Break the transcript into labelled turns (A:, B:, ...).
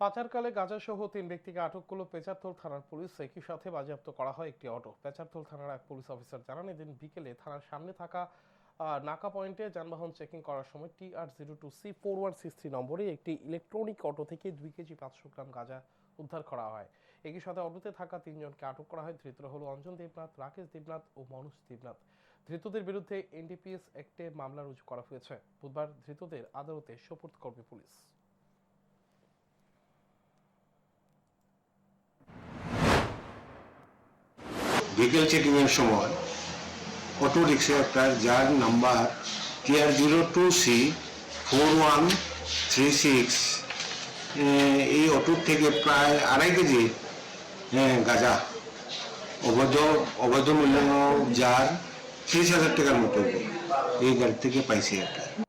A: পাচারকালে গাঁজাসহ তিন ব্যক্তিকে আটক করল পেচারথল থানার পুলিশ। একই সাথে বাজেয়াপ্ত করা হয় একটি অটো। পেচারথল থানার এক পুলিশ অফিসার জানান, এদিন বিকেলে থানার সামনে থাকা নাকা পয়েন্টে যানবাহন চেকিং করার সময় T R zero two C four one six three নম্বরে একটি ইলেকট্রনিক অটো থেকে দুই কেজি পাঁচশো গ্রাম গাঁজা উদ্ধার করা হয়। একই সাথে অটোতে থাকা তিনজনকে আটক করা হয়। ধৃতরা হল অঞ্জন দেবনাথ, রাকেশ দেবনাথ ও মনোজ দেবনাথ। ধৃতদের বিরুদ্ধে এনডিপিএস অ্যাক্টে মামলা রুজু করা হয়েছে। বুধবার ধৃতদের আদালতে সোপর্দ করবে পুলিশ।
B: বিকেল চেকিংয়ের সময় অটো রিক্সা একটা যার number TR zero two C four one three six এই অটোর থেকে প্রায় আড়াই কেজি গাঁজা অবৈধ অবৈধ মূল্য যার ত্রিশ হাজার টাকার মতো এই গাড়ি থেকে পাইছি একটা